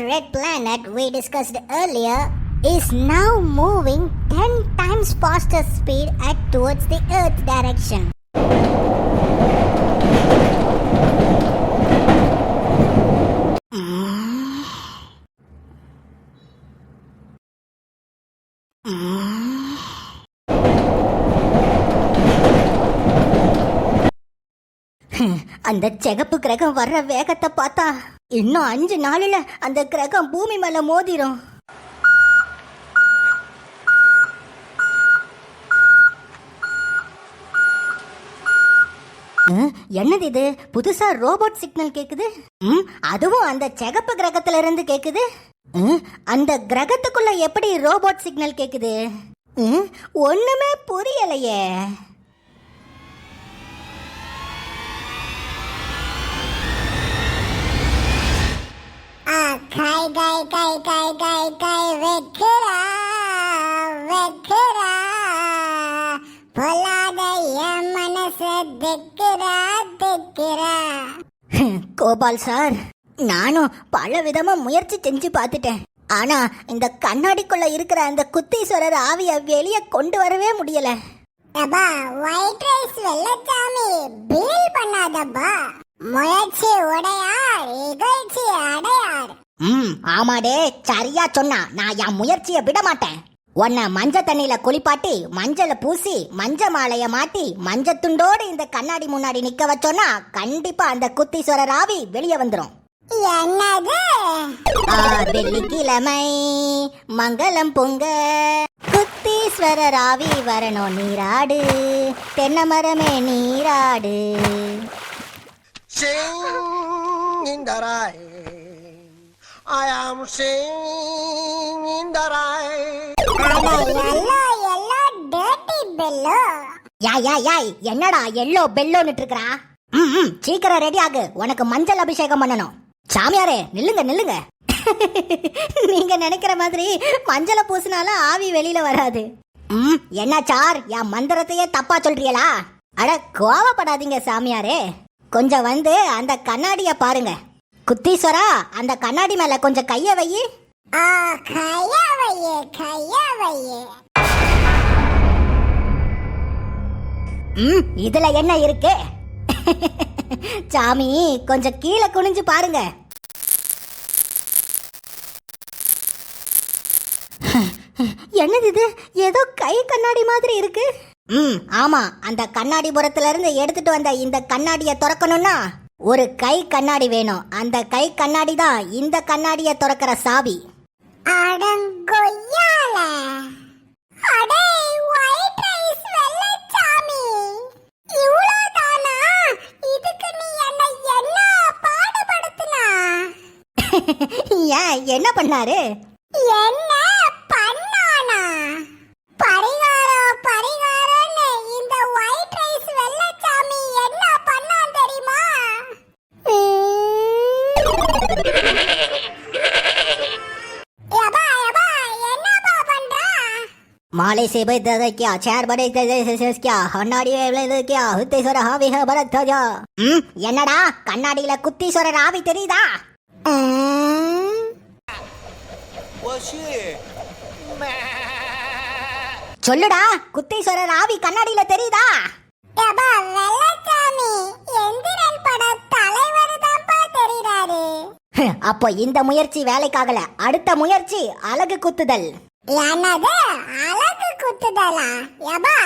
red planet we discussed earlier is now moving 10 times faster speed at towards the earth direction. அந்த செகப்பு கிரகம் வர்ற வேகத்தை பார்த்தா இன்னும் அஞ்சு நாளில் அந்த கிரகம் பூமி மேலே மோதிரும். ம், என்னது இது? புதுசா ரோபோட் சிக்னல் கேக்குது? ம், அதுவும் அந்த சிகப்பு கிரகத்துல இருந்து கேக்குது. ம், அந்த கிரகத்துக்குள்ள எப்படி ரோபோட் சிக்னல் கேக்குது? ம், ஒண்ணுமே புரியலையே. கோபால் சார். நானும் பல விதமா முயற்சி செஞ்சு பார்த்துட்டேன். ஆனா இந்த கண்ணாடிக்குள்ள இருக்கிற அந்த குத்தீஸ்வரர் ஆவிய வெளியே கொண்டு வரவே முடியல. அப்பா ஒயிட் ரைஸ் வெள்ளச்சாமி பீல் பண்ணாதப்பா. முயற்சி உடையார் இகழ்ச்சி அடையார். ம் ஆமாடே சரியா சொன்னா நான் என் முயற்சியை விட மாட்டேன் உன்னை மஞ்ச தண்ணியில குளிப்பாட்டி மஞ்சள பூசி மஞ்ச மாலைய மாட்டி மஞ்ச துண்டோடு இந்த கண்ணாடி முன்னாடி நிக்க வச்சோன்னா கண்டிப்பா அந்த குத்தீஸ்வரர் ஆவி வெளியே வந்துரும் என்னது ஆ, வெள்ளிக்கிழமை மங்களம் பொங்க குத்தீஸ்வரர் ஆவி வரணும் நீராடு தென்னை மரமே நீராடு. I am singing in the rain. யாய் யாய் யாய் என்னடா எல்லோ பெல்லோன்னுட்டு இருக்கறா? ம் சீக்கிரம் ரெடி ஆகு. உனக்கு மஞ்சள் அபிஷேகம் பண்ணணும். சாமியாரே நில்லுங்க நில்லுங்க. நீங்க நினைக்கிற மாதிரி மஞ்சளை பூசினால ஆவி வெளியில வராது. ம் என்ன சார் என் மந்திரத்தையே தப்பா சொல்றீங்களா? அட கோவப்படாதீங்க சாமியாரே. கொஞ்சம் வந்து அந்த கண்ணாடிய பாருங்க. குத்தீஸ்வரா அந்த கண்ணாடி மேல கொஞ்சம் கைய வை. ஆ கையா வையே ம் இதுல என்ன இருக்கு? சாமி கொஞ்சம் கீழே குனிஞ்சு பாருங்க. என்னது இது? ஏதோ கை கண்ணாடி மாதிரி இருக்கு. ம் ஆமா அந்த கண்ணாடி புறத்துல இருந்து எடுத்துட்டு வந்த இந்த கண்ணாடியை திறக்கணும்னா ஒரு கை கண்ணாடி வேணும். அந்த கை கண்ணாடி தான் இந்த கண்ணாடியை திறக்கிற சாவி. அடங்கொய்யால. அடே ஒயிட் ரைஸ் வெள்ளச்சாமி. இதுக்கு நீ என்ன என்ன பாடுபடுத்தினா? ஏன் என்ன பண்ணாரு? என்ன माले से बे दे क्या चार बड़े दे दे से से क्या கண்ணாடி இது क्या குத்தீஸ்வர ஆவி ஹ பரத் தஜா ம் என்னடா கண்ணாடியில குத்தீஸ்வரர் ஆவி தெரியுதா சொல்லுடா குத்தீஸ்வரர் ஆவி கண்ணாடியில தெரியுதா யப்பா வெள்ளச்சாமி எந்திரன் பட தலைவர் தான்ப்பா தெரியுறாரு அப்போ இந்த முயற்சி வேலைக்காகல அடுத்த முயற்சி அழகு குத்துதல் எனது அழகு குத்துதலா? எபா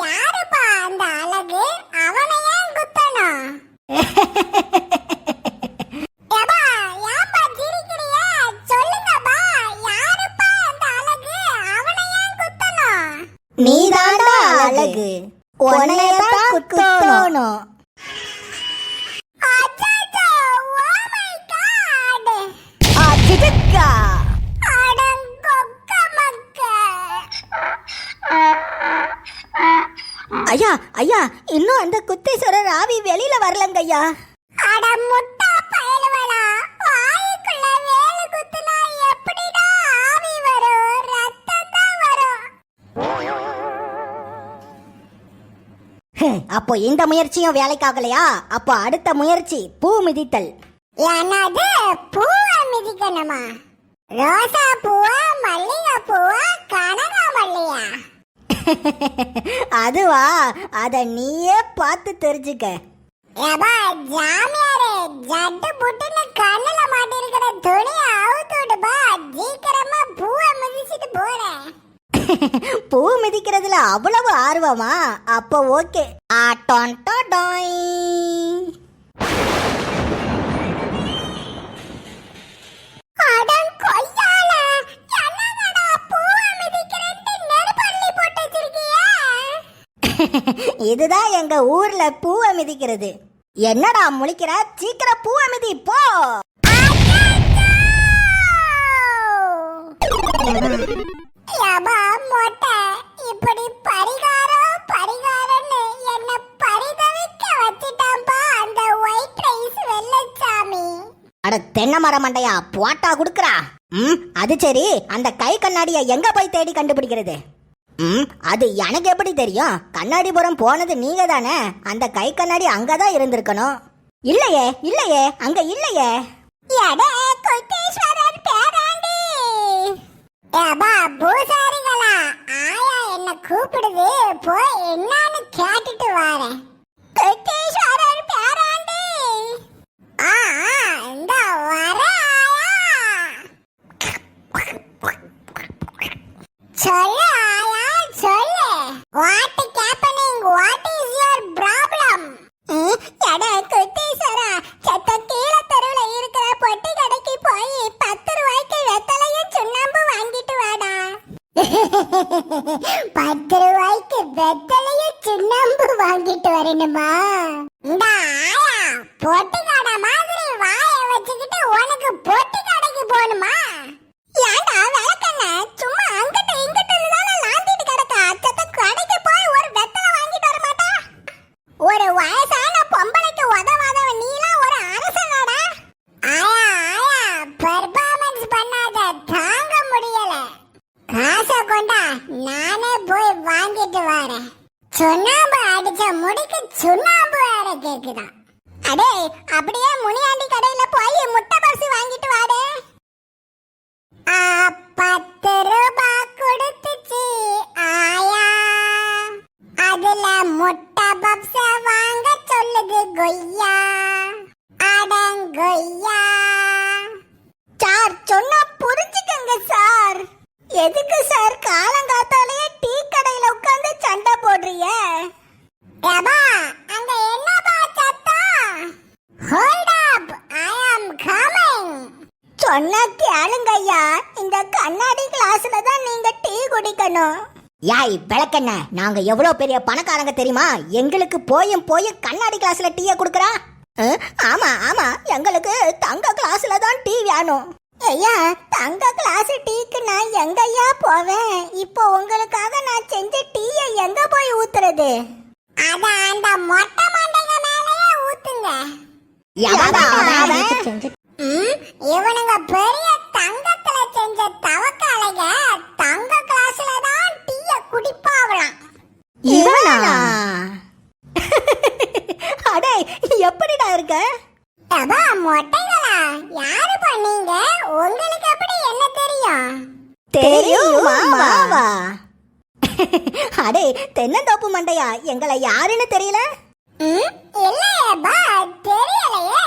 யாருப்பா அந்த அழகு? அவனை ஏன் குத்தணும்? யப்பா ஏன்பா சிரிக்கிறீங்க சொல்லுங்கப்பா யாருப்பா அந்த அழகு? அவனை ஏன் குத்தணும்? நீதாண்டா அழகு. குத்தணும். ஐயா ஐயா இன்னும் அந்த குத்தீஸ்வரர் ஆவி வெளியில வரலங்க ஐயா. அட முட்டா பயலுவலா வாய்க்குள்ள வேலு குத்துனா எப்படிடா ஆவி வரும்? ரத்தம் தான் வரும் அப்போ இந்த முயற்சியும் வேலைக்காகலையா? அப்போ அடுத்த முயற்சி பூ மிதித்தல். என்னது? பூவை மிதிக்கணுமா? ரோசா பூவா மல்லிகை பூவா கனகாமல்லியா? அதுவா? அத நீயே பார்த்து தெரிஞ்சுக்க. ஏபா ஜாமியாரே ஜட்டு புட்டுன்னு கண்ணுல மாட்டிருக்கிற துணியை அவுத்து விடுப்பா. சீக்கிரமா பூவை மிதிச்சிட்டு போறேன் பூ மிதிக்கிறதுல அவ்வளவு ஆர்வமா? அப்போ ஓகே. ஆட்டோன் டோடோய் அடன் இதுதான் எங்க ஊர்ல பூவை மிதிக்கிறது என்னடா முழிக்கிற? சீக்கிரம் பூவை மிதி போ! யபா மொட்டை இப்படி பரிகாரம் பரிகாரம்னு என்ன பரிதவிக்க வச்சிட்டான்பா அந்த ஒயிட் ரைஸ் வெள்ளச்சாமி. அட தென்னை மரம் மண்டையா? போட்டா குடுக்கறா? ம் அது சரி. அந்த கை கண்ணாடிய எங்க போய் தேடி கண்டுபிடிக்கிறது? ம் அது எனக்கு எப்படி தெரியும்? கண்ணாடிபுரம் போனது நீங்க தானே அந்த கை கண்ணாடி அங்கே தான் இருந்திருக்கணும். இல்லையே இல்லையே அங்க இல்லையே. எடே கொத்தீஸ்வரர் பேராண்டி. யபா பூசாரிகளா ஆயா என்ன கூப்பிடுது? போய் என்னன்னு கேட்டுட்டு வரேன் கொத்தீஸ்வரர் ஆ ஆ, இந்த வரேன் வாட் கேப்பனிங் வாட் இஸ் யுவர் ப்ராப்ளம்? எடா குட்டீஸ்வரா செத்த கீழே தெருவுல இருக்கிற பொட்டி கடைக்கு போய் பத்து ரூபாய்க்கு வெத்தலையும் சுண்ணாம்பு வாங்கிட்டு வாடா. பத்து ரூபாய்க்கு வெத்தலையும் சுண்ணாம்பு வாங்கிட்டு வரணுமா? இந்த ஆயா பொட்டி கடை மாதிரி வாயை வச்சுக்கிட்டு உனக்கு பொட்டி கடைக்கு போகணுமா? சொன்னா கேளுங்க ஐயா இந்த கண்ணாடி கிளாஸ்ல தான் நீங்க டீ குடிக்கணும். யாய் விளக்கண்ண நாங்க எவ்வளவு பெரிய பணக்காரங்க தெரியுமா? எங்களுக்கு போயும் போயும் கண்ணாடி கிளாஸ்ல டீயை குடுக்கறா? ஆமா ஆமா. எங்களுக்கு தங்க கிளாஸ்ல தான் டீ வேணும். ஐயா தங்க கிளாஸ் டீக்கு நான் எங்க ஐயா போவேன்? இப்போ உங்களுக்காக நான் செஞ்ச டீயை எங்க போய் ஊத்துறது? அத அந்த மொட்டை மண்டைங்க மேலயே ஊத்துங்க. இவனுங்க பெரிய தங்கத்துல செஞ்ச தவக்காலைங்க தங்க கிளாஸ்ல தான் டீய குடிப்பாவலாம். இவனா? அடே எப்படிடா இருக்க? அப்பா மொட்டைகளா? யாரு பண்ணீங்க உங்களுக்கு எப்படி என்ன தெரியும்? தெரியும் மாமாவா அடே தென்னந்தோப்பு மண்டையா? எங்களை யாருன்னு தெரியல? ம், இல்லையேப்பா தெரியலையே.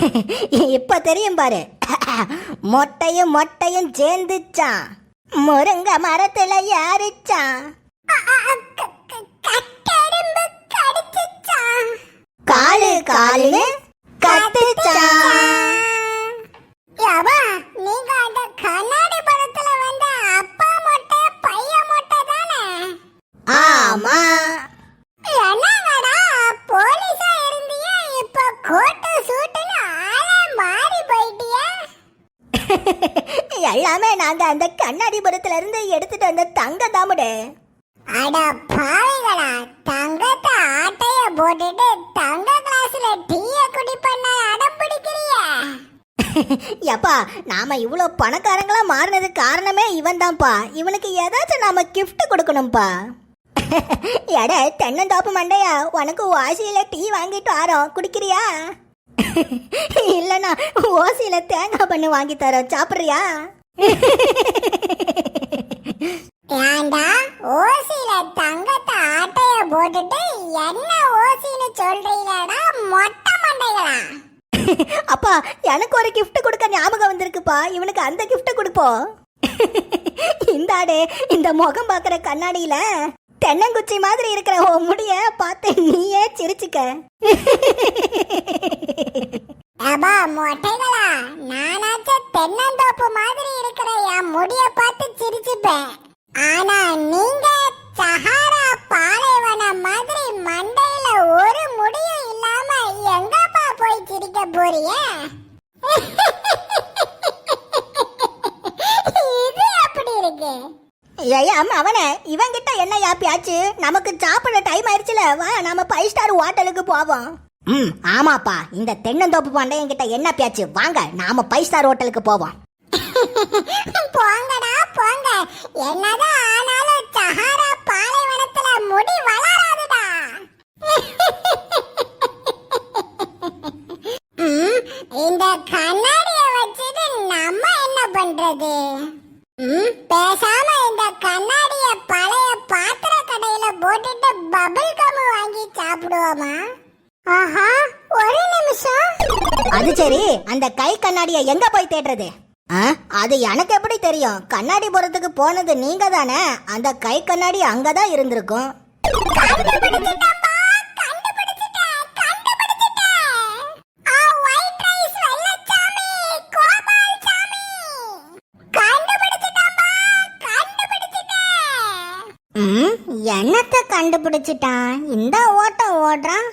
இப்ப தெரியும் பாரு. மொட்டையும் மொட்டையும் சேர்ந்துச்சான் முருங்க மரத்துல யாருச்சான் காலு காலுன்னு எல்லாமே நாங்க அந்த கண்ணாடிபுரத்துல இருந்து எடுத்துட்டு வந்த தங்க தாமுடு. அட பாவிகளா தங்கத்தை ஆட்டைய போட்டுட்டு தங்க கிளாஸ்ல டீய குடி பண்ண அடம் பிடிக்கிறிய. எப்பா நாம இவ்வளோ பணக்காரங்களா மாறினதுக்கு காரணமே இவன் தான்ப்பா இவனுக்கு ஏதாச்சும் நாம gift கொடுக்கணும்ப்பா எட தென்னந்தோப்பு மண்டையா உனக்கு வாசியில டீ வாங்கிட்டு வரோம் குடிக்கிறியா? இல்லனா ஓசியில தேங்காய் பண்ணு வாங்கி தரோம். சாப்பிடுறியா? ஏண்டா ஓசியில தங்கத்தை ஆட்டைய போட்டுட்டு என்ன ஓசின்னு சொல்றீங்கடா மொட்டை மண்டைகளா? அப்பா எனக்கு ஒரு gift கொடுக்க ஞாபகம் வந்திருக்குப்பா. இவனுக்கு அந்த gift கொடுப்போம். இந்தாடே இந்த முகம் பார்க்குற கண்ணாடியில தென்னங்குச்சி மாதிரி இருக்கிற உன் முடிய பார்த்து நீயே சிரிச்சுக்க. அப்பா மொட்டைகளா? நானாச்சும் தென்னந்தோப்பு மாதிரி இருக்கிற என் முடிய பார்த்து சிரிச்சுப்பேன். ஆனா நீங்க சஹாரா பாலைவனம் மாதிரி மண்டை ஒரு முடியும் இல்லாம எங்கப்பா போய் சிரிக்க போறீங்க இது அப்படி இருக்கு ஐயாம் அவனே இவன்கிட்ட என்ன யாப்பியாச்சு நமக்கு சாப்பிட டைம் ஆயிடுச்சுல வா நாம ஃபைவ் ஸ்டார் ஹோட்டலுக்கு போவோம். ம். ஆமாப்பா இந்த தென்னந்தோப்பு பாண்டையன் கிட்ட என்ன பேச்சு வாங்க நாம ஃபைவ் ஸ்டார் ஹோட்டலுக்கு போவோம். போங்க அது சரி அந்த கை கண்ணாடியை எங்க போய் தேடுறது? அது எனக்கு எப்படி தெரியும்? கண்ணாடி போறதுக்கு போனது நீங்க தானே? அந்த கை கண்ணாடி அங்கதான் இருந்திருக்கும். என்னத்த கண்டுபிடிச்சிட்டான்? இந்த ஓட்டம் ஓடுறான்.